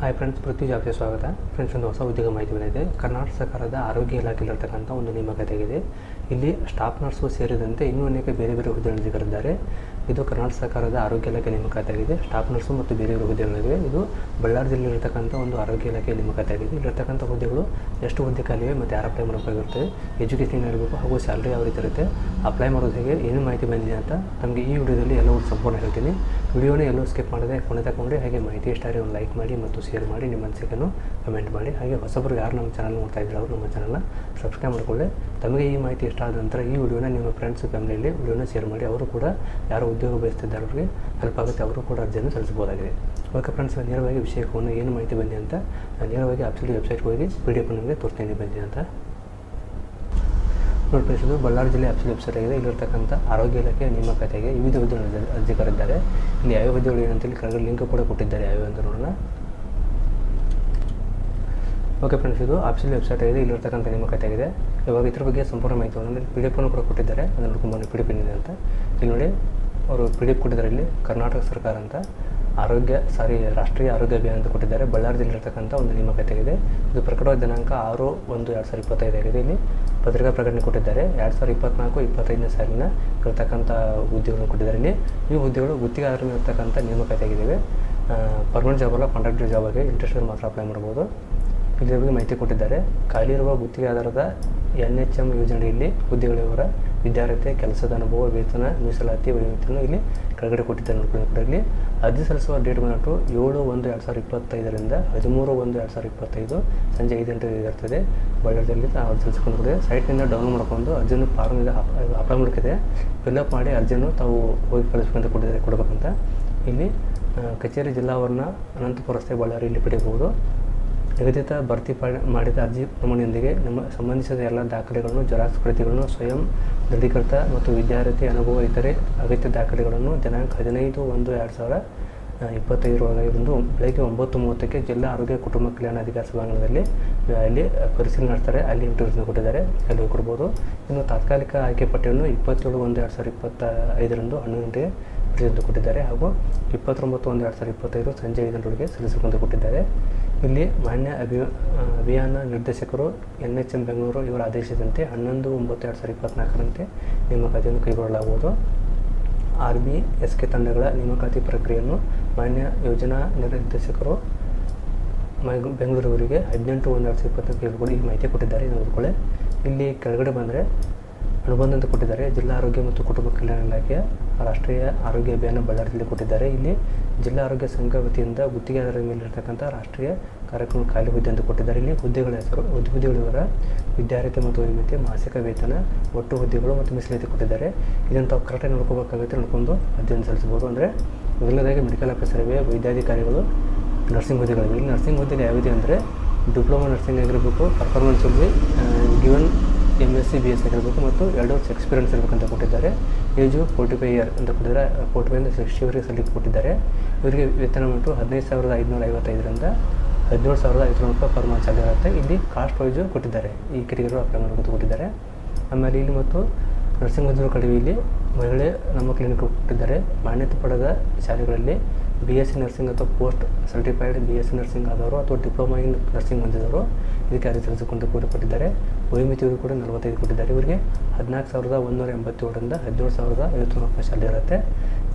Hi friends ಪೃಥ್ವಿ ಜಾಬ್ಗೆ ಸ್ವಾಗತ friends ಒಂದು ಹೊಸ ಉದ್ಯೋಗ ಮಾಹಿತಿ ಬಂದಿದೆ. ಕರ್ನಾಟಕ ಸರ್ಕಾರದ ಆರೋಗ್ಯ ಇಲಾಖೆಯಲ್ಲಿರ್ತಕ್ಕಂಥ ಒಂದು ನೇಮಕಾತಿಯಾಗಿದೆ ಇಲ್ಲಿ ಸ್ಟಾಫ್ ನರ್ಸು ಸೇರಿದಂತೆ ಇನ್ನೂ ಅನೇಕ ಬೇರೆ ಬೇರೆ ಹುದ್ದೆಗಳಿದ್ದಾರೆ ಇದು ಕರ್ನಾಟಕ ಸರ್ಕಾರದ ಆರೋಗ್ಯ ಇಲಾಖೆ ನೇಮಕಾತಿಯಾಗಿದೆ ಸ್ಟಾಫ್ ನರ್ಸು ಮತ್ತು ಬೇರೆ ಬೇರೆ ಹುದ್ದೆಗಳಿವೆ ಇದು ಬಳ್ಳಾರಿ ಜಿಲ್ಲೆಯಲ್ಲಿರ್ತಕ್ಕಂಥ ಒಂದು ಆರೋಗ್ಯ ಇಲಾಖೆ ನೇಮಕಾತಿಯಾಗಿದೆ ಇಲ್ಲಿರ್ತಕ್ಕಂಥ ಹುದ್ದೆಗಳು ಎಷ್ಟು ಹುದ್ದೆ ಖಾಲಿವೆ ಮತ್ತು ಯಾರು ಅಪ್ಲೈ ಮಾಡಬೇಕಾಗಿರುತ್ತೆ ಎಜುಕೇಷನ್ ಇರಬೇಕು ಹಾಗೂ ಸ್ಯಾಲ್ರಿ ಯಾವ ರೀತಿ ಇರುತ್ತೆ ಅಪ್ಲೈ ಮಾಡೋದು ಹೇಗೆ ಏನು ಮಾಹಿತಿ ಬಂದಿದೆ ಅಂತ ನಮಗೆ ಈ ವಿಡಿಯೋದಲ್ಲಿ ಎಲ್ಲವೂ ಸಂಪೂರ್ಣ ಹೇಳ್ತೀನಿ. ವಿಡಿಯೋನ ಎಲ್ಲೂ ಸ್ಕಿಪ್ ಮಾಡದೆ ಕೊನೆ ತಗೊಂಡ್ರೆ ಹಾಗೆ ಮಾಹಿತಿ ಇಷ್ಟ ಆದರೆ ಒಂದು ಲೈಕ್ ಮಾಡಿ ಮತ್ತು ಶೇರ್ ಮಾಡಿ, ನಿಮ್ಮ ಅನಿಸಿಕೆಯನ್ನು ಕಮೆಂಟ್ ಮಾಡಿ. ಹಾಗೆ ಹೊಸಬ್ರು ಯಾರು ನಮ್ಮ ಚಾನಲ್ ನೋಡ್ತಾ ಇದ್ದಾರೆ ಅವರು ನಮ್ಮ ಚಾನಲ್ನ ಸಬ್ಸ್ಕ್ರೈಬ್ ಮಾಡಿಕೊಳ್ಳಿ. ತಮಗೆ ಈ ಮಾಹಿತಿ ಇಷ್ಟ ಆದ ನಂತರ ಈ ವಿಡಿಯೋನ ನಿಮ್ಮ ಫ್ರೆಂಡ್ಸ್ ಫ್ಯಾಮಿಲಿಯಲ್ಲಿ ವಿಡಿಯೋನ ಶೇರ್ ಮಾಡಿ. ಅವರು ಕೂಡ ಯಾರು ಉದ್ಯೋಗ ಬಯಸ್ತಿದ್ದಾರೆ ಅವರಿಗೆ ಹೆಲ್ಪ್ ಆಗುತ್ತೆ. ಅವರು ಕೂಡ ಅರ್ಜಿಯನ್ನು ಸಲ್ಲಿಸಬಹುದಾಗಿದೆ. ಓಕೆ ಫ್ರೆಂಡ್ಸ್ ನೇರವಾಗಿ ವಿಷಯಕ್ಕೂ ಏನು ಮಾಹಿತಿ ಬಂದಿದೆ ಅಂತ? ನೇರವಾಗಿ ಆಫೀಸಲ್ಲಿ ವೆಬ್ಸೈಟ್ಗೆ ಹೋಗಿ ಪಿ ಡಿ ಎಫ್ ನಿಮಗೆ ತೋರಿಸ್ತೀನಿ. ಬಂದಿದೆ ಅಂತ. ಇದು ಬಳ್ಳಾರಿ ಜಿಲ್ಲೆ ಅಫ್ಸಲ್ ವೆಬ್ಸೈಟ್ ಆಗಿದೆ. ಇಲ್ಲಿರ್ತಕ್ಕಂಥ ಆರೋಗ್ಯ ಇಲಾಖೆ ನೇಮಕಾತಿಗೆ ವಿವಿಧ ಹುದ್ದೆಗಳು ಅರ್ಜಿ ಕರೆದಿದ್ದಾರೆ ಇಲ್ಲಿ ಯಾವ ಹುದ್ದೆಗಳು ಏನಂತ ಇಲ್ಲಿ ಕೆಳಗಡೆ ಲಿಂಕ್ ಕೂಡ ಕೊಟ್ಟಿದ್ದಾರೆ. ಯಾವ್ಯಾವ ಅಂತ ನೋಡೋಣ. ಓಕೆ ಫ್ರೆಂಡ್ಸ್ ಇದು ಆಫೀಸಲ್ ವೆಬ್ಸೈಟ್ ಆಗಿದೆ. ಇಲ್ಲಿರ್ತಕ್ಕಂಥ ನೇಮಕಾತಿ ಆಗಿದೆ ಇವಾಗ ಇದ್ರ ಬಗ್ಗೆ ಸಂಪೂರ್ಣ ಮಾಹಿತಿಯನ್ನು ಪಿ ಡಿ ಎಫನ್ನು ಕೂಡ ಕೊಟ್ಟಿದ್ದಾರೆ. ಅದನ್ನು ನೋಡ್ಕೊಂಡು ಪಿ ಡಿ ಎಫ್ ಅಂತ. ಇಲ್ಲಿ ನೋಡಿ, ಅವರು ಪಿ ಡಿ ಎಫ್ ಕೊಟ್ಟಿದ್ದಾರೆ ಇಲ್ಲಿ. ಕರ್ನಾಟಕ ಸರ್ಕಾರ ಅಂತ. ಆರೋಗ್ಯ, ಸಾರಿ, ರಾಷ್ಟ್ರೀಯ ಆರೋಗ್ಯ ಅಭಿಯಾನ ಅಂತ ಕೊಟ್ಟಿದ್ದಾರೆ. ಬಳ್ಳಾರಿ ಜಿಲ್ಲೆಯಲ್ಲಿರ್ತಕ್ಕಂಥ ಒಂದು ನೇಮಕಾತಿ ಆಗಿದೆ ಇದು ಪ್ರಕಟವಾದ ದಿನಾಂಕ ಆರು ಒಂದು ಎರಡು ಸಾವಿರದ ಇಪ್ಪತ್ತೈದಾಗಿದೆ ಇಲ್ಲಿ ಪತ್ರಿಕಾ ಪ್ರಕಟಣೆ ಕೊಟ್ಟಿದ್ದಾರೆ. ಎರಡು ಸಾವಿರದ ಇಪ್ಪತ್ನಾಲ್ಕು, ಇಪ್ಪತ್ತೈದನೇ ಸಾಲಿನ ಇರತಕ್ಕಂಥ ಹುದ್ದೆಗಳನ್ನು ಕೊಟ್ಟಿದ್ದಾರೆ. ಇಲ್ಲಿ ಈ ಹುದ್ದೆಗಳು ಗುತ್ತಿಗೆ ಆಧಾರದ ಮೇಲೆ ಇರ್ತಕ್ಕಂಥ ನೇಮಕಾತಿ ಆಗಿದ್ದಾವೆ ಪರ್ಮನೆಂಟ್ ಜಾಬ್ ಅಲ್ಲ ಕಾಂಟ್ರಾಕ್ಟರ್ ಆಗಿ ಇಂಟ್ರೆಸ್ಟ್ ಮಾತ್ರ ಅಪ್ಲೈ ಮಾಡ್ಬೋದು. ಇದರ ಬಗ್ಗೆ ಮಾಹಿತಿ ಕೊಟ್ಟಿದ್ದಾರೆ. ಖಾಲಿ ಇರುವ ಗುತ್ತಿಗೆ ಆಧಾರದ ಎನ್ ಎಚ್ ಎಂ ಯೋಜನೆಯಲ್ಲಿ ಹುದ್ದೆಗಳಿವರ ವಿದ್ಯಾರ್ಥಿ ಕೆಲಸದ ಅನುಭವ, ವೇತನ, ಮೀಸಲಾತಿ ವಯೋಮಿತಿಯನ್ನು ಇಲ್ಲಿ ಕೆಳಗಡೆ ಕೊಟ್ಟಿದ್ದಾರೆ ನೋಡ್ಕೊಂಡು ಇಲ್ಲಿ ಅರ್ಜಿ ಸಲ್ಲಿಸುವ ಡೇಟ್ ಬಂದ್ಬಿಟ್ಟು ಏಳು ಒಂದು ಎರಡು ಸಾವಿರದ ಇಪ್ಪತ್ತೈದರಿಂದ ಹದಿಮೂರು ಒಂದು ಎರಡು ಸಾವಿರದ ಇಪ್ಪತ್ತೈದು ಸಂಜೆ ಐದು ಗಂಟೆಗೆ ಇರ್ತದೆ. ಬಳ್ಳಾರಿಯಲ್ಲಿ ಅರ್ಜಿ ಸಲ್ಲಿಸ್ಕೊಂಡಿದೆ ಸೈಟ್ನಿಂದ ಡೌನ್ಲೋಡ್ ಮಾಡ್ಕೊಂಡು ಅರ್ಜಿಯನ್ನು ಫಾರ್ಮಿಂದ ಅಪ್ಲೈ ಮಾಡ್ಕಿದೆ ಫಿಲ್ಅಪ್ ಮಾಡಿ ಅರ್ಜಿಯನ್ನು ತಾವು ಹೋಗಿ ಕಳಿಸ್ಬೇಕಂತ ಕೊಟ್ಟಿದ್ದಾರೆ, ಕೊಡಬೇಕಂತ. ಇಲ್ಲಿ ಕಚೇರಿ ಜಿಲ್ಲಾವರಣ ಅನಂತಪುರ ರಸ್ತೆ ಬಳ್ಳಾರಿ ಇಲ್ಲಿ ಪಡೆಯಬಹುದು. ನಿಗದಿತ ಭರ್ತಿ ಮಾಡಿದ ಅರ್ಜಿ ಪ್ರಮಾಣದೊಂದಿಗೆ ನಮ್ಮ ಸಂಬಂಧಿಸಿದ ಎಲ್ಲ ದಾಖಲೆಗಳನ್ನು ಜೆರಾಕ್ಸ್ ಪ್ರತಿಗಳನ್ನು ಸ್ವಯಂ ದೃಢೀಕೃತ ಮತ್ತು ವಿದ್ಯಾರ್ಥಿ ಅನುಭವ ಇತರೆ ಅಗತ್ಯ ದಾಖಲೆಗಳನ್ನು ದಿನಾಂಕ ಹದಿನೈದು ಒಂದು ಎರಡು ಸಾವಿರ ಇಪ್ಪತ್ತೈದರೊಳಗಿಂದು ಬೆಳಗ್ಗೆ ಒಂಬತ್ತು ಮೂವತ್ತಕ್ಕೆ ಜಿಲ್ಲಾ ಆರೋಗ್ಯ ಕುಟುಂಬ ಕಲ್ಯಾಣಾಧಿಕಾರಿ ಸಭಾಂಗಣದಲ್ಲಿ ಆ, ಅಲ್ಲಿ ಪರಿಶೀಲನೆ ನಡೆಸ್ತಾರೆ. ಅಲ್ಲಿ ಇಂಟರ್ವ್ಯೂ ಕೊಟ್ಟಿದ್ದಾರೆ. ಅಲ್ಲಿ ಕೊಡ್ಬೋದು. ಇನ್ನು ತಾತ್ಕಾಲಿಕ ಆಯ್ಕೆ ಪಟ್ಟಿಯನ್ನು ಇಪ್ಪತ್ತೇಳು ಒಂದು ಎರಡು ಸಾವಿರದ ಇಪ್ಪತ್ತ ಐದರಂದು ಹನ್ನೊಂದು ಗಂಟೆಗೆ ಪ್ರೆಸೆಂಟ್ ಕೊಟ್ಟಿದ್ದಾರೆ ಹಾಗೂ ಇಪ್ಪತ್ತೊಂಬತ್ತು ಒಂದು ಎರಡು ಸಾವಿರದ ಇಪ್ಪತ್ತೈದು ಸಂಜೆ ಐದರೊಳಗೆ ಸಲ್ಲಿಸಿಕೊಂಡು ಕೊಟ್ಟಿದ್ದಾರೆ. ಇಲ್ಲಿ ಮಾನ್ಯ ಅಭಿ ಅಭಿಯಾನ ನಿರ್ದೇಶಕರು ಎನ್ ಎಚ್ ಎಂ ಬೆಂಗಳೂರು ಇವರ ಆದೇಶದಂತೆ ಹನ್ನೊಂದು ಒಂಬತ್ತು ಎರಡು ಸಾವಿರದ ಇಪ್ಪತ್ತ್ನಾಲ್ಕರಂತೆ ನೇಮಕಾತಿಯನ್ನು ಕೈಗೊಳ್ಳಲಾಗುವುದು. ಆರ್ ಬಿ, ಎಸ್ ಕೆ ತಂಡಗಳ ನೇಮಕಾತಿ ಪ್ರಕ್ರಿಯೆಯನ್ನು ಮಾನ್ಯ ಯೋಜನಾ ನಿರ್ದೇಶಕರು ಬೆಂಗಳೂರವರಿಗೆ ಹದಿನೆಂಟು ಒಂದು ಎರಡು ಸಾವಿರದ ಇಪ್ಪತ್ತಕ್ಕೆ ಈ ಮಾಹಿತಿ ಕೊಟ್ಟಿದ್ದಾರೆ. ನೋಡ್ಕೊಳ್ಳಿ ಇಲ್ಲಿ ಕೆಳಗಡೆ ಬಂದರೆ ಅನುಬಂಧ ಅಂತ ಕೊಟ್ಟಿದ್ದಾರೆ. ಜಿಲ್ಲಾ ಆರೋಗ್ಯ ಮತ್ತು ಕುಟುಂಬ ಕಲ್ಯಾಣ ಇಲಾಖೆ, ರಾಷ್ಟ್ರೀಯ ಆರೋಗ್ಯ ಅಭಿಯಾನ ಬಳ್ಳಾರಿಯಲ್ಲಿ ಕೊಟ್ಟಿದ್ದಾರೆ. ಇಲ್ಲಿ ಜಿಲ್ಲಾ ಆರೋಗ್ಯ ಸಂಘ ವತಿಯಿಂದ ಗುತ್ತಿಗೆದಾರರ ಮೇಲೆ ಇರತಕ್ಕಂಥ ರಾಷ್ಟ್ರೀಯ ಕಾರ್ಯಕ್ರಮ ಖಾಲಿ ಹುದ್ದೆ ಅಂತ ಕೊಟ್ಟಿದ್ದಾರೆ. ಇಲ್ಲಿ ಹುದ್ದೆಗಳ ಹೆಸರು ಹುದ್ದೆಗಳಿವರ ವಿದ್ಯಾರ್ಥಿ ಮತ್ತು ವೈಮಿತಿ ಮಾಸಿಕ ವೇತನ, ಒಟ್ಟು ಹುದ್ದೆಗಳು ಮತ್ತು ಮೀಸಲಾತಿ ಕೊಟ್ಟಿದ್ದಾರೆ. ಇದನ್ನು ತಾವು ಕರೆಕ್ಟಾಗಿ ನೋಡ್ಕೋಬೇಕಾಗುತ್ತೆ ನೋಡ್ಕೊಂಡು ಅಧ್ಯಯನ ಸಲ್ಲಿಸ್ಬೋದು ಅಂದರೆ ಮೊದಲನೇದಾಗಿ ಮೆಡಿಕಲ್ ಆಫೀಸರ್ ಇವೆ ವೈದ್ಯಾಧಿಕಾರಿಗಳು, ನರ್ಸಿಂಗ್ ಹುದ್ದೆಗಳಿವೆ. ಇಲ್ಲಿ ನರ್ಸಿಂಗ್ ಹುದ್ದೆಗಳು ಯಾವಿದೆ ಅಂದರೆ ಡಿಪ್ಲೊಮಾ ನರ್ಸಿಂಗ್ ಆಗಿರಬೇಕು, ಪರ್ಫಾರ್ಮೆನ್ಸ್ ಇಲ್ಲಿ given M S C B S ಆಗಿರಬೇಕು ಮತ್ತು ಎರಡು ವರ್ಷ ಎಕ್ಸ್ಪೀರಿಯನ್ಸ್ ಇರಬೇಕಂತ ಕೊಟ್ಟಿದ್ದಾರೆ. ಏಜು ಫೋರ್ಟಿ ಫೈವ್ ಇಯರ್ ಅಂತ ಕೊಟ್ಟಿದ್ದಾರೆ. ಫೋರ್ಟಿ ಫೈವ್ ಸಿಕ್ಸ್ಟಿ ವರೆಗೆ ಸಲ್ಲಿಕೆ ಕೊಟ್ಟಿದ್ದಾರೆ. ಇವರಿಗೆ ವೇತನ ಮತ್ತು ಹದಿನೈದು ಸಾವಿರದ ಐದುನೂರ ಐವತ್ತೈದರಿಂದ ಹದಿನೇಳು ಸಾವಿರದ ಐದುನೂರು ರೂಪಾಯಿ ಪರ್ ಮಂತ್ ಆಗಿರುತ್ತೆ ಇಲ್ಲಿ ಕಾಸ್ಟ್ ವೈಸು ಕೊಟ್ಟಿದ್ದಾರೆ. ಈ ಕಿರಿಯರು ಅಪ್ಲೈ ಮಾಡಬೇಕು ಕೊಟ್ಟಿದ್ದಾರೆ. ಆಮೇಲೆ ಇಲ್ಲಿ ಮತ್ತು ನರ್ಸಿಂಗ್ ಹುದ್ದೆಗಳು ಕಡಿಮೆ ಇಲ್ಲಿ ಮಹಿಳೆ ನಮ್ಮ ಕ್ಲಿನಿಕ್ ಕೊಟ್ಟಿದ್ದಾರೆ ಮಾನ್ಯತೆ ಪಡೆದ ಶಾಲೆಗಳಲ್ಲಿ ಬಿ ಎಸ್ ಸಿ ನರ್ಸಿಂಗ್ ಅಥವಾ post certified B S C nursing ಆದವರು ಅಥವಾ ಡಿಪ್ಲೊಮಾ ಇನ್ ನರ್ಸಿಂಗ್ ಹೊಂದಿದವರು ಇದಕ್ಕೆ ಅರ್ಜಿ ಸಲ್ಲಿಸಿಕೊಂಡು ಕೂಡ ಕೊಟ್ಟಿದ್ದಾರೆ ವಯೋಮಿತಿಯವರು ಕೂಡ ನಲವತ್ತೈದು ಕೊಟ್ಟಿದ್ದಾರೆ. ಇವರಿಗೆ ಹದಿನಾಲ್ಕು ಸಾವಿರದ ಒಂದೂರ ಎಂಬತ್ತೇಳರಿಂದ ಹದಿನೇಳು ಸಾವಿರದ ಐವತ್ತು ರೂಪಾಯಿ ಸ್ಯಾಲರಿ ಇರುತ್ತೆ.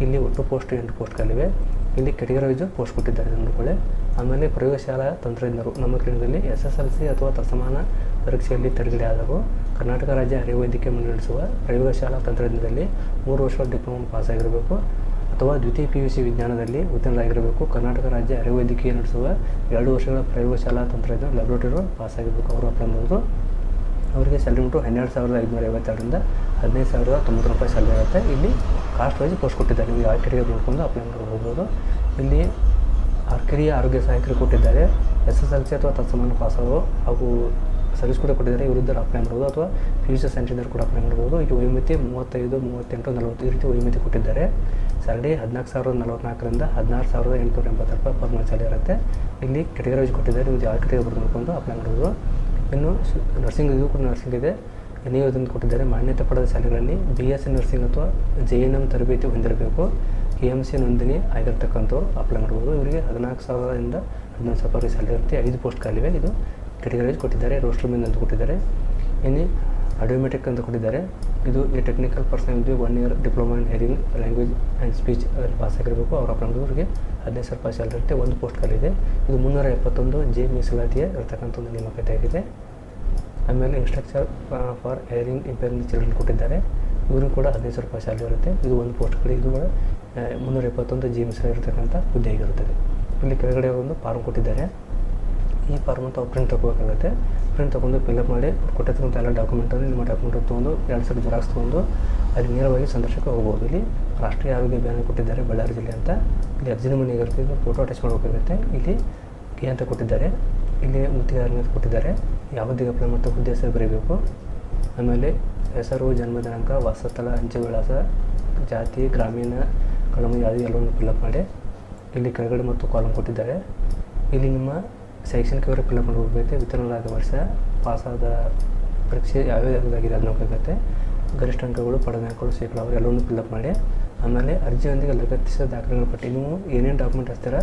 ಇಲ್ಲಿ ಒಟ್ಟು ಪೋಸ್ಟ್ ಎಂಟು ಪೋಸ್ಟ್ಗಳಿವೆ ಇಲ್ಲಿ ಕೆಟಗರಿ ವೈಸು ಪೋಸ್ಟ್ ಕೊಟ್ಟಿದ್ದಾರೆ ನೋಡ್ಕೊಳ್ಳಿ ಆಮೇಲೆ ಪ್ರಯೋಗಶಾಲಾ ತಂತ್ರಜ್ಞರು. ನಮ್ಮ ಕ್ರೀಡೆಯಲ್ಲಿ ಎಸ್ ಎಸ್ ಎಲ್ ಸಿ ಅಥವಾ ತಸಮಾನ ಪರೀಕ್ಷೆಯಲ್ಲಿ ತರಗಡೆ ಆದವರು ಕರ್ನಾಟಕ ರಾಜ್ಯ ಅರಿವೈದ್ಯಕೀಯ ಮುನ್ನಡೆಸುವ ಪ್ರಯೋಗಶಾಲಾ ತಂತ್ರಜ್ಞದಲ್ಲಿ ಮೂರು ವರ್ಷಗಳ ಡಿಪ್ಲೊಮಾ ಪಾಸ್ ಆಗಿರಬೇಕು ಅಥವಾ ದ್ವಿತೀಯ ಪಿ ಯು ಸಿ ವಿಜ್ಞಾನದಲ್ಲಿ ಉತ್ತೀರ್ಣರಾಗಿರಬೇಕು. ಕರ್ನಾಟಕ ರಾಜ್ಯ ಆಯುರ್ವೇದಿಕೆ ನಡೆಸುವ ಎರಡು ವರ್ಷಗಳ ಪ್ರಯೋಗಶಾಲಾ ತಂತ್ರಜ್ಞ ಲ್ಯಾಬ್ರೋಟರಿ ಪಾಸ್ ಆಗಿರಬೇಕು ಅವರು ಅಪ್ಲೈ ಮಾಡೋದು ಅವರಿಗೆ ಸ್ಯಾಲ್ರಿ ಬಿಟ್ಟು ಹನ್ನೆರಡು ಸಾವಿರದ ಐದುನೂರ ಐವತ್ತೆರಡರಿಂದ ಹದಿನೈದು ಸಾವಿರದ ತೊಂಬತ್ತು ರೂಪಾಯಿ ಸ್ಯಾಲ್ರಿ ಇರುತ್ತೆ ಇಲ್ಲಿ ಕಾಸ್ಟ್ ವೈಸ್ ಪೋಸ್ಟ್ ಕೊಟ್ಟಿದ್ದಾರೆ. ನೀವು ಯಾವ ಕೆಟಗರಿ ನೋಡ್ಕೊಂಡು ಅಪ್ಲೈ ಮಾಡಿ ಹೋಗ್ಬೋದು. ಇಲ್ಲಿ ಕಿರಿಯ ಆರೋಗ್ಯ ಸಹಾಯಕರು ಕೊಟ್ಟಿದ್ದಾರೆ. ಎಸ್ ಎಸ್ ಎಲ್ ಸಿ ಅಥವಾ ತತ್ಸಮಾನ ಪಾಸವರು ಹಾಗೂ ಸರ್ವಿಸ್ ಕೂಡ ಕೊಟ್ಟಿದ್ದಾರೆ ವಿರುದ್ಧ ಅಪ್ಲೈ ಮಾಡ್ಬೋದು ಅಥವಾ ಫ್ಯೂಚರ್ ಯು ಸೆಂಟಿನರ್ ಕೂಡ ಅಪ್ಲೈ ಮಾಡ್ಬೋದು ಇದು ವಯೋಮಿತಿ ಮೂವತ್ತೈದು ಮೂವತ್ತೆಂಟು ನಲವತ್ತು ಈ ರೀತಿ ವಯೋಮಿತಿ ಕೊಟ್ಟಿದ್ದಾರೆ ಸ್ಯಾಲ್ರಿ ಹದಿನಾಲ್ಕು ಸಾವಿರದ ನಲವತ್ನಾಲ್ಕರಿಂದ ಹದಿನಾರು ಸಾವಿರದ ಎಂಟುನೂರ ಎಂಬತ್ತು ರೂಪಾಯಿ ಪರ್ ಮಂತ್ ಸ್ಯಾಲರಿ ಇರುತ್ತೆ ಇಲ್ಲಿ ಕೆಟಗರಿ ವೈಸ್ ಕೊಟ್ಟಿದ್ದಾರೆ ನೀವು ಯಾವ ಕೆಟಗರಿ ನೋಡ್ಕೊಂಡು ಅಪ್ಲೈ ಮಾಡ್ಬೋದು ಇನ್ನು ನರ್ಸಿಂಗ್ ಇದು ಕೂಡ ನರ್ಸಿಂಗ್ ಇದೆ ನೀವು ಇದನ್ನು ಕೊಟ್ಟಿದ್ದಾರೆ ಮಾನ್ಯತೆ ಪಡೆದ ಶಾಲೆಗಳಲ್ಲಿ ಬಿ ಎಸ್ ಸಿ ನರ್ಸಿಂಗ್ ಅಥವಾ ಜೆ ಎನ್ ಎಂ ತರಬೇತಿ ಹೊಂದಿರಬೇಕು ಕೆ ಎಂ ಸಿ ನೋಂದಣಿ ಆಗಿರ್ತಕ್ಕಂಥವ್ರು ಅಪ್ಲೈ ಮಾಡ್ಬೋದು ಇವರಿಗೆ ಹದಿನಾಲ್ಕು ಸಾವಿರದಿಂದ ಹದಿನೈದು ಸಾವಿರ ಸ್ಯಾಲರಿ ಇರುತ್ತೆ ಐದು ಪೋಸ್ಟ್ ಖಾಲಿವೆ ಇದು ಕೆಟಗರೈಸ್ ಕೊಟ್ಟಿದ್ದಾರೆ ರೋಸ್ಟರ್ ಮೆನ್ ಅಂತ ಕೊಟ್ಟಿದ್ದಾರೆ. ಇನ್ನು ಅಡೋಮೆಟಿಕ್ ಅಂತ ಕೊಟ್ಟಿದ್ದಾರೆ. ಇದು ಎ ಟೆಕ್ನಿಕಲ್ ಪರ್ಸನ್ ಇದು one year diploma in hearing language and speech pass ಆಗಿರಬೇಕು. ಅವ್ರ ಅಪ್ರಂದವ್ರಿಗೆ ಹದಿನೈದು ಸಾವಿರ ರೂಪಾಯಿ ಸ್ಯಾಲರಿ ಇರುತ್ತೆ ಒಂದು ಪೋಸ್ಟ್ ಖಾಲಿ ಇದೆ. ಮುನ್ನೂರ ಎಪ್ಪತ್ತೊಂದು ಜೆ ಮೀಸಲಾತಿಯ ಇರತಕ್ಕಂಥ ಒಂದು ನೇಮಕಾತಿ ಆಗಿದೆ. ಆಮೇಲೆ instructor for hearing impaired children ಕೊಟ್ಟಿದ್ದಾರೆ. ಇವರು ಕೂಡ ಹದಿನೈದು ಸಾವಿರ ರೂಪಾಯಿ ಸ್ಯಾಲರಿ ಇರುತ್ತೆ ಇದು ಒಂದು ಪೋಸ್ಟ್ ಕಡೆ ಇದು ಕೂಡ ಮುನ್ನೂರ ಎಪ್ಪತ್ತೊಂದು ಜಿ ಮಿಸ್ ಇರತಕ್ಕಂಥ ಹುದ್ದೆ ಆಗಿರುತ್ತದೆ ಇಲ್ಲಿ ಕೆಳಗಡೆ ಒಂದು ಫಾರ್ಮ್ ಕೊಟ್ಟಿದ್ದಾರೆ. ಈ ಫಾರ್ಮ್ ತಾವು ಪ್ರಿಂಟ್ ತಗೋಬೇಕಾಗುತ್ತೆ. ಪ್ರಿಂಟ್ ತೊಗೊಂಡು ಫಿಲ್ಅಪ್ ಮಾಡಿ ಕೊಟ್ಟಿರ್ತಕ್ಕಂಥ ಎಲ್ಲ ಡಾಕ್ಯುಮೆಂಟನ್ನು ನಿಮ್ಮ ಡಾಕ್ಯುಮೆಂಟ್ ತೊಗೊಂಡು, ಎರಡು ಸಲ ಜೆರಾಕ್ಸ್ ತೊಗೊಂಡು ಅಲ್ಲಿ ನೇರವಾಗಿ ಸಂದರ್ಶಕ್ಕೆ ಹೋಗ್ಬೋದು. ಇಲ್ಲಿ ರಾಷ್ಟ್ರೀಯ ಆರೋಗ್ಯ ಅಭಿಯಾನ ಕೊಟ್ಟಿದ್ದಾರೆ ಬಳ್ಳಾರಿ ಜಿಲ್ಲೆ ಅಂತ. ಇಲ್ಲಿ ಅರ್ಜಿನ ಮನೆ ಫೋಟೋ ಅಟ್ಯಾಚ್ ಮಾಡಬೇಕಾಗುತ್ತೆ. ಇಲ್ಲಿ ಕೆ ಅಂತ ಕೊಟ್ಟಿದ್ದಾರೆ. ಇಲ್ಲಿ ಮುತ್ತಿಗಾರನ ಅಂತ ಕೊಟ್ಟಿದ್ದಾರೆ. ಯಾವುದಿಗೆ ಅಪ್ಲೈ ಮತ್ತು ಹುದ್ದೆ ಹೆಸರು ಬರೀಬೇಕು. ಆಮೇಲೆ ಹೆಸರು, ಜನ್ಮ ದಿನಾಂಕ, ವಾಸಸ್ಥಳ, ಅಂಚೆ ವಿಳಾಸ, ಜಾತಿ, ಗ್ರಾಮೀಣ ಕಳಮ ಯಾವುದೇ ಎಲ್ಲವನ್ನು ಫಿಲ್ಅಪ್ ಮಾಡಿ ಇಲ್ಲಿ ಕೆಳಗಡೆ ಮತ್ತು ಕಾಲಮ್ ಕೊಟ್ಟಿದ್ದಾರೆ. ಇಲ್ಲಿ ನಿಮ್ಮ ಶೈಕ್ಷಣಿಕ ವಿವರ ಕಳ್ಕೊಂಡು ಹೋಗಬೇಕು ವಿತರಣಾದ ವರ್ಷ ಪಾಸಾದ ಪರೀಕ್ಷೆ ಯಾವ್ಯಾವುದಾಗಿದೆ ಅದನ್ನ ಹೋಗಬೇಕಾಗುತ್ತೆ ಗರಿಷ್ಠ ಅಂಕಗಳು, ಪಡೆದ ಅಂಕಗಳು, ಶೇಕಡ ಅವರು ಎಲ್ಲವನ್ನು ಫಿಲ್ಅಪ್ ಮಾಡಿ, ಆಮೇಲೆ ಅರ್ಜಿಯೊಂದಿಗೆ ಲಗತ್ತಿಸಿದ ದಾಖಲೆಗಳ ಪಟ್ಟಿ ನೀವು ಏನೇನು ಡಾಕ್ಯುಮೆಂಟ್ ಹಚ್ತೀರ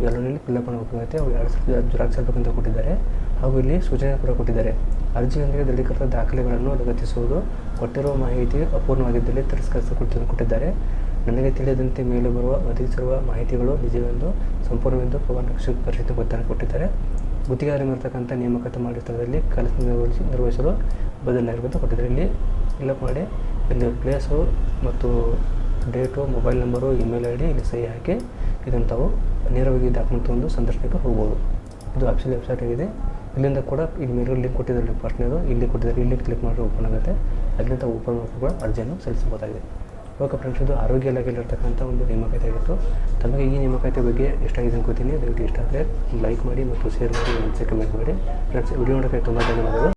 ಇವೆಲ್ಲವೂ ಫಿಲ್ಅಪ್ ಮಾಡಬೇಕಾಗುತ್ತೆ. ಅವ್ರು ಎರಡು ಸಾವಿರದ ಜುರಾಕ್ಸ್ ಅಂತ ಕೊಟ್ಟಿದ್ದಾರೆ. ಹಾಗೂ ಇಲ್ಲಿ ಸೂಚನೆ ಕೂಡ ಕೊಟ್ಟಿದ್ದಾರೆ. ಅರ್ಜಿಯೊಂದಿಗೆ ದೃಢೀಕೃತ ದಾಖಲೆಗಳನ್ನು ಲಗತ್ತಿಸುವುದು ಕೊಟ್ಟಿರುವ ಮಾಹಿತಿ ಅಪೂರ್ಣವಾಗಿದ್ದಲ್ಲಿ ತಿರಸ್ಕರಿಸಿಕೊಟ್ಟು ಕೊಟ್ಟಿದ್ದಾರೆ. ನನಗೆ ತಿಳಿದಂತೆ ಮೇಲೆ ಬರುವ, ಒದಗಿಸಿರುವ ಮಾಹಿತಿಗಳು ನಿಜವೆಂದು, ಸಂಪೂರ್ಣವೆಂದು ಪವನ್ ರಕ್ಷಿತ್ ಪರಿಷತ್ ಒತ್ತನ್ನು ಕೊಟ್ಟಿದ್ದಾರೆ. ಗುತ್ತಿಗೆದಾರಮಿರ್ತಕ್ಕಂಥ ನೇಮಕಾತಿ ಮಾಡಿದ ಸ್ಥಳದಲ್ಲಿ ಕೆಲಸ ನಿರ್ವಹಿಸಿ, ನಿರ್ವಹಿಸಲು ಬದಲಾಗಿರುವಂತೆ ಕೊಟ್ಟಿದ್ದಾರೆ. ಇಲ್ಲಿ ಇಲ್ಲ ಮಾಡಿ, ಇಲ್ಲಿ ಪ್ಲೇಸು ಮತ್ತು date mobile number email I D ಇಲ್ಲಿ ಸಹಿ ಹಾಕಿ, ಇದನ್ನು ತಾವು ನೇರವಾಗಿ ಡಾಕ್ಯುಮೆಂಟ್ ತೊಗೊಂಡು ಸಂದರ್ಶನಕ್ಕೆ ಹೋಗ್ಬೋದು. ಇದು ಆಫೀಸಿಯಲ್ ವೆಬ್ಸೈಟ್ ಆಗಿದೆ. ಇಲ್ಲಿಂದ ಕೂಡ ಇಲ್ಲಿ ಮೇಲೆ ಲಿಂಕ್ ಕೊಟ್ಟಿದ್ದಾರೆ ಫಸ್ಟ್ನೇದು ಇಲ್ಲಿ ಕೊಟ್ಟಿದ್ದಾರೆ. ಇಲ್ಲಿ ಕ್ಲಿಕ್ ಮಾಡಿದ್ರೆ ಓಪನ್ ಆಗುತ್ತೆ. ಅಲ್ಲಿಂದ ಓಪನ್ ಮಾಡಿಕೊಂಡು ಕೂಡ ಅರ್ಜಿಯನ್ನು ಸಲ್ಲಿಸಬಹುದಾಗಿದೆ. ಫ್ರೆಂಡ್ಸ್ ಇದು ಆರೋಗ್ಯ ಇಲಾಖೆಯಲ್ಲಿರ್ತಕ್ಕಂಥ ಒಂದು ನೇಮಕಾತಿ ಆಗಿತ್ತು. ತಮಗೆ ಈ ನೇಮಕಾತಿ ಬಗ್ಗೆ ಎಷ್ಟಾಗಿದೆ ಅನ್ಕೋತೀನಿ. ದಯವಿಟ್ಟು ಇಷ್ಟ ಆದರೆ ಲೈಕ್ ಮಾಡಿ ಮತ್ತು ಶೇರ್ ಮಾಡಿ ಫ್ರೆಂಡ್ಸ್ ಕಮೆಂಟ್ ಮಾಡಿ. ಫ್ರೆಂಡ್ಸ್ ವಿಡಿಯೋ ನೋಡೋಕ್ಕೆ ತುಂಬ ಧನ್ಯವಾದಗಳು.